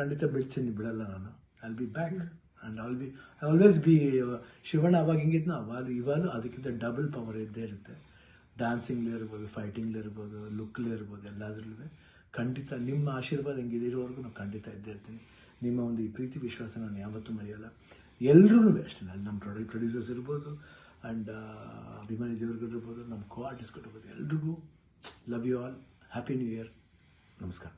ಖಂಡಿತ ಬಿಡ್ತೀನಿ ಬಿಡಲ್ಲ ನಾನು. I be back and all be I always be Shivanna ಅವಾಗ ಹಿಂಗಿದ್ನ ಅವಾಗ, ಇವಾಗಲೂ ಅದಕ್ಕಿಂತ ಡಬಲ್ ಪವರ್ ಇದ್ದೇ ಇರುತ್ತೆ. ಡ್ಯಾನ್ಸಿಂಗ್ಲೇ ಇರ್ಬೋದು ಫೈಟಿಂಗ್ಲೇ ಇರ್ಬೋದು ಲುಕ್ಲೇ ಇರ್ಬೋದು, ಎಲ್ಲದ್ರಲ್ಲೂ. ಖಂಡಿತ ನಿಮ್ಮ ಆಶೀರ್ವಾದ ಹೆಂಗಿದೆ ಇರೋವರೆಗೂ ನಾನು ಖಂಡಿತ ಇದ್ದೇ ಇರ್ತೀನಿ. ನಿಮ್ಮ ಒಂದು ಈ ಪ್ರೀತಿ ವಿಶ್ವಾಸ ನಾನು ಯಾವತ್ತೂ ಮರೆಯಲ್ಲ. ಎಲ್ಲರೂ ಅಷ್ಟೇ ಅಲ್ಲಿ ನಮ್ಮ ಪ್ರೊಡಕ್ಟ್ ಪ್ರೊಡ್ಯೂಸರ್ಸ್ ಇರ್ಬೋದು ಆ್ಯಂಡ್ ಅಭಿಮಾನಿ ದೇವರುಗಳಿರ್ಬೋದು ನಮ್ಮ ಕೋ ಆರ್ಟಿಸ್ಟ್ಗಳಿರ್ಬೋದು ಎಲ್ರಿಗೂ love you all happy new year ನಮಸ್ಕಾರ.